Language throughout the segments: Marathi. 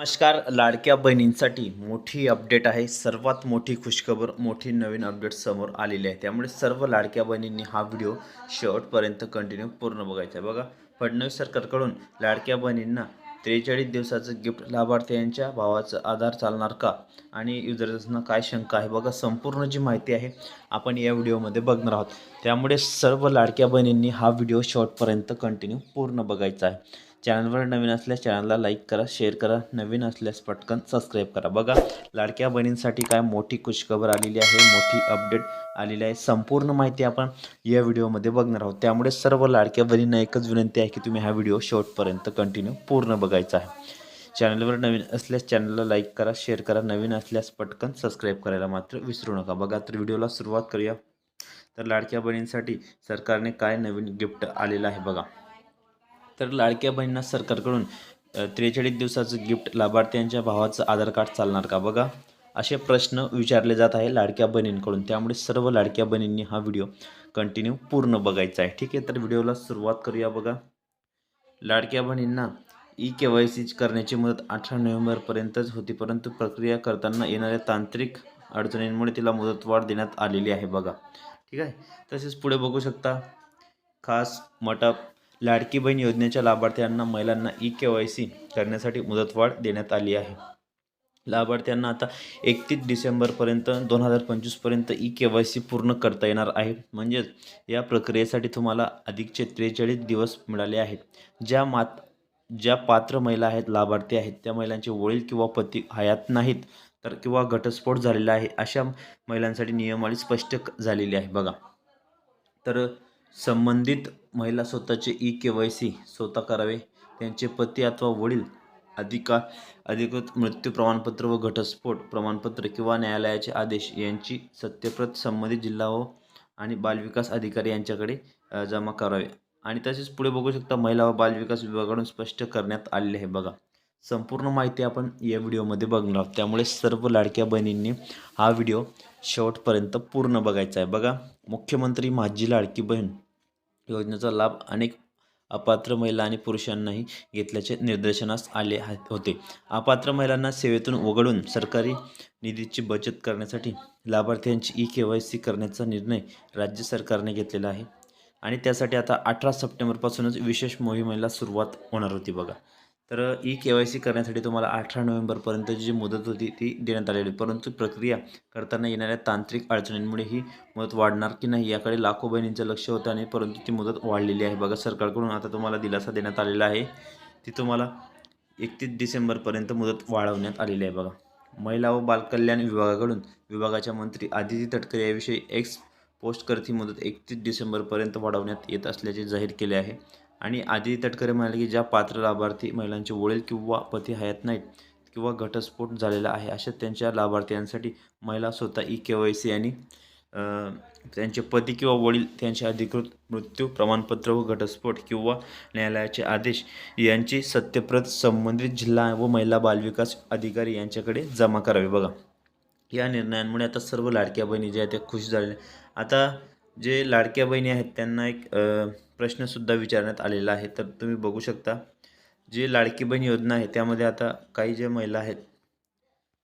नमस्कार लाडक्या बहिणींसाठी मोठी अपडेट आहे. सर्वात मोठी खुशखबर मोठी नवीन अपडेट समोर आलेली आहे. त्यामुळे सर्व लाडक्या बहिणींनी हा व्हिडिओ शेवटपर्यंत कंटिन्यू पूर्ण बघायचा आहे. बघा फडणवीस सरकारकडून लाडक्या बहिणींना त्रेचाळीस दिवसाचं गिफ्ट लाभार्थ्यांच्या भावाचं आधार चालणार का? आणि युजर्सना काय शंका आहे? बघा संपूर्ण जी माहिती आहे आपण या व्हिडिओमध्ये बघणार आहोत. त्यामुळे सर्व लाडक्या बहिणींनी हा व्हिडिओ शेवटपर्यंत कंटिन्यू पूर्ण बघायचा आहे. चॅनलवर नवीन असल्यास चॅनलला लाईक करा शेअर करा नवीन असल्यास पटकन सबस्क्राईब करा. बघा लाडक्या बहिणींसाठी काय मोठी खुशखबर आलेली आहे मोठी अपडेट आलेली आहे. संपूर्ण माहिती आपण या व्हिडिओमध्ये बघणार आहोत. त्यामुळे सर्व लाडक्या बहिणींना एकच विनंती आहे की तुम्ही हा व्हिडिओ शेवटपर्यंत कंटिन्यू पूर्ण बघायचा आहे. चॅनलवर नवीन असल्यास चॅनलला लाईक करा शेअर करा नवीन असल्यास पटकन सबस्क्राईब करायला मात्र विसरू नका. बघा तर व्हिडिओला सुरुवात करूया. तर लाडक्या बहिणींसाठी सरकारने काय नवीन गिफ्ट आलेलं आहे बघा. तर लाडक्या बहिणींना सरकारकडून त्रेचाळीस दिवसाचं गिफ्ट लाभार्थ्यांच्या भावाचं आधार कार्ड चालणार का? बघा असे प्रश्न विचारले जात आहे लाडक्या बहिणींकडून. त्यामुळे सर्व लाडक्या बहिणींनी हा व्हिडिओ कंटिन्यू पूर्ण बघायचा आहे. ठीक आहे तर व्हिडिओला सुरुवात करूया बघा. लाडक्या बहिणींना ई के वाय सी करण्याची मुदत अठरा नोव्हेंबरपर्यंतच होती परंतु प्रक्रिया करताना येणाऱ्या तांत्रिक अडचणींमुळे तिला मुदतवाढ देण्यात आलेली आहे बघा. ठीक आहे तसेच पुढे बघू शकता. खास मटप लाडकी बहीण योजनेच्या लाभार्थ्यांना महिलांना ई के वाय सी करण्यासाठी मुदतवाढ देण्यात आली आहे. लाभार्थ्यांना आता एकतीस डिसेंबरपर्यंत दोन हजार पंचवीसपर्यंत ई के वाय सी पूर्ण करता येणार आहे. म्हणजेच या प्रक्रियेसाठी तुम्हाला अधिकचे त्रेचाळीस दिवस मिळाले आहेत. ज्या मात ज्या पात्र महिला आहेत लाभार्थी आहेत त्या महिलांचे वडील किंवा पती हयात नाहीत तर किंवा घटस्फोट झालेला आहे अशा महिलांसाठी नियमावली स्पष्ट झालेली आहे. बघा. तर संबंधित महिला स्वतःचे ई के वाय सी स्वतः करावे. त्यांचे पती अथवा वडील अधिकार अधिकृत मृत्यू प्रमाणपत्र व घटस्फोट प्रमाणपत्र किंवा न्यायालयाचे आदेश यांची सत्यप्रत संबंधित जिल्हा व आणि बालविकास अधिकारी यांच्याकडे जमा करावे. आणि तसेच पुढे बघू शकता महिला व बालविकास विभागाकडून स्पष्ट करण्यात आलेले आहे बघा. संपूर्ण माहिती आपण या व्हिडिओमध्ये बघणार आहोत. त्यामुळे सर्व लाडक्या बहिणींनी हा व्हिडिओ शेवटपर्यंत पूर्ण बघायचा आहे. बघा मुख्यमंत्री माझी लाडकी बहीण योजनेचा लाभ अनेक अपात्र महिला आणि पुरुषांनाही घेतल्याचे निदर्शनास आले होते. अपात्र महिलांना सेवेतून वगळून सरकारी निधीची बचत करण्यासाठी लाभार्थ्यांची ई के वाय सी करण्याचा निर्णय राज्य सरकारने घेतलेला आहे. आणि त्यासाठी आता अठरा सप्टेंबरपासूनच विशेष मोहिमेला सुरुवात होणार होती बघा. तर ई के वाय सी करण्यासाठी तुम्हाला अठरा नोव्हेंबरपर्यंतची जी मुदत होती ती देण्यात आलेली. होती. परंतु प्रक्रिया करताना येणाऱ्या तांत्रिक अडचणींमुळे ही मुदत वाढणार की नाही याकडे लाखो बहिणींचं लक्ष होतं आणि परंतु ती मुदत वाढलेली आहे. बघा सरकारकडून आता तुम्हाला दिलासा देण्यात आलेला आहे. ती तुम्हाला एकतीस डिसेंबरपर्यंत मुदत वाढवण्यात आलेली आहे बघा. महिला व बालकल्याण विभागाकडून विभागाच्या मंत्री आदिती तटकरे याविषयी एक्स पोस्ट करती मुदत एकतीस डिसेंबरपर्यंत वाढवण्यात येत असल्याचे जाहीर केले आहे. आणि आदिती तटकरे म्हणाले की ज्या पात्र लाभार्थी महिलांचे वडील किंवा पती हयात नाहीत किंवा घटस्फोट झालेला आहे अशा त्यांच्या लाभार्थ्यांसाठी महिला स्वतः ई के वाय सी आणि त्यांचे पती किंवा वडील त्यांचे अधिकृत मृत्यू प्रमाणपत्र व घटस्फोट किंवा न्यायालयाचे आदेश यांची सत्यप्रत संबंधित जिल्हा व महिला बालविकास अधिकारी यांच्याकडे जमा करावे. बघा या निर्णयांमुळे आता सर्व लाडक्या बहिणी ज्या आहेत त्या खुश झालेल्या आता जे लाडक्या बहिणी आहेत त्यांना एक प्रश्नसुद्धा विचारण्यात आलेला आहे. तर तुम्ही बघू शकता जे लाडकी बहीण योजना आहे त्यामध्ये आता काही ज्या महिला आहेत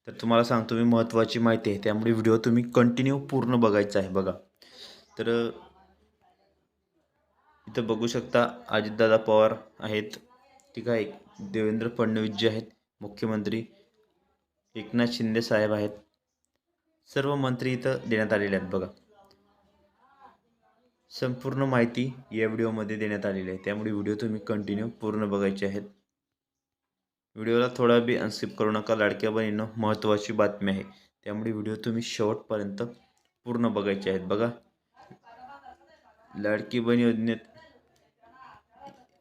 तर तुम्हाला सांगतो मी महत्त्वाची माहिती आहे. त्यामुळे व्हिडिओ तुम्ही कंटिन्यू पूर्ण बघायचा आहे बघा. तर इथं बघू शकता अजितदादा पवार आहेत. ठीक आहे देवेंद्र फडणवीस जे आहेत मुख्यमंत्री. एकनाथ शिंदे साहेब आहेत. सर्व मंत्री इथं देण्यात आलेले आहेत बघा. संपूर्ण माहिती या व्हिडिओमध्ये देण्यात आलेली आहे. त्यामुळे व्हिडिओ तुम्ही कंटिन्यू पूर्ण बघायचे आहेत. व्हिडिओला थोडा बी अनस्किप करू नका. लाडक्या बहिणीनं महत्त्वाची बातमी आहे. त्यामुळे व्हिडिओ तुम्ही शेवटपर्यंत पूर्ण बघायचे आहेत. बघा. लाडकी बहीण योजनेत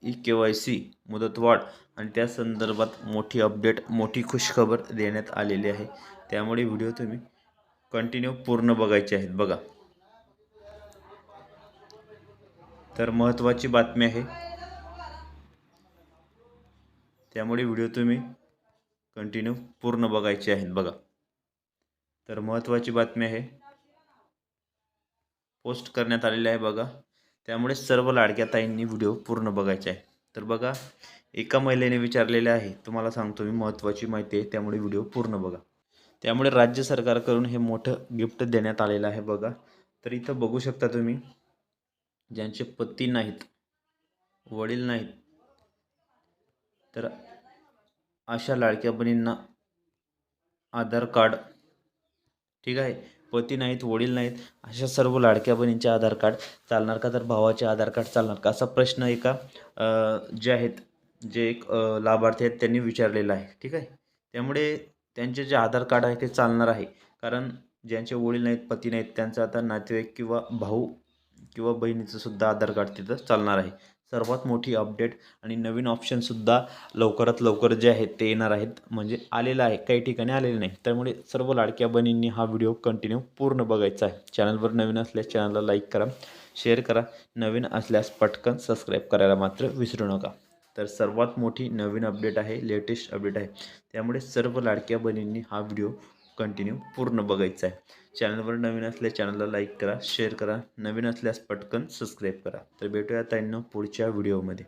ई के वाय सी मुदतवाढ आणि त्या संदर्भात मोठी अपडेट मोठी खुशखबर देण्यात आलेली आहे. त्यामुळे व्हिडिओ तुम्ही कंटिन्यू पूर्ण बघायचे आहेत. बघा. तर महत्त्वाची बातमी आहे. त्यामुळे व्हिडिओ तुम्ही कंटिन्यू पूर्ण बघायचे आहेत बघा. तर महत्त्वाची बातमी आहे. पोस्ट करण्यात आलेली आहे बघा. त्यामुळे सर्व लाडक्या ताईंनी व्हिडिओ पूर्ण बघायचे आहे तर बघा एका महिलेने विचारलेले आहे तुम्हाला सांगतो मी महत्त्वाची माहिती आहे त्यामुळे व्हिडिओ पूर्ण बघा. त्यामुळे राज्य सरकारकडून हे मोठं गिफ्ट देण्यात आलेलं आहे बघा. तर इथं बघू शकता तुम्ही ज्यांचे पती नाहीत वडील नाहीत तर अशा लाडक्या बहिणींना आधार कार्ड ठीक आहे? पती नाहीत वडील नाहीत अशा सर्व लाडक्या बहिणींचे आधार कार्ड चालणार का? तर भावाचे आधार कार्ड चालणार का? असा प्रश्न एका जे आहेत जे एक लाभार्थी आहेत त्यांनी विचारलेला आहे ठीक आहे? त्यामुळे त्यांचे जे आधार कार्ड आहे ते चालणार आहे. कारण ज्यांचे वडील नाहीत पती नाहीत त्यांचं आता नातेवाईक किंवा भाऊ किंवा बहिणीचं सुद्धा आधार कार्ड तिथं चालणार आहे. सर्वात मोठी अपडेट आणि नवीन ऑप्शनसुद्धा लवकरात लवकर जे आहेत ते येणार आहेत. म्हणजे आलेलं आहे. काही ठिकाणी आलेलं नाही. त्यामुळे सर्व लाडक्या बहिणींनी हा व्हिडिओ कंटिन्यू पूर्ण बघायचा आहे. चॅनलवर नवीन असल्यास चॅनलला लाईक करा शेअर करा. नवीन असल्यास पटकन सबस्क्राईब करायला मात्र विसरू नका. तर सर्वात मोठी नवीन अपडेट आहे लेटेस्ट अपडेट आहे. त्यामुळे सर्व लाडक्या बहिणींनी हा व्हिडिओ कंटिन्यू पूर्ण बघायचा आहे चॅनलवर नवीन असल्यास चॅनलला लाईक करा शेअर करा. नवीन असल्यास पटकन सबस्क्राईब करा. तर भेटूया ताईंनो पुढच्या व्हिडिओमध्ये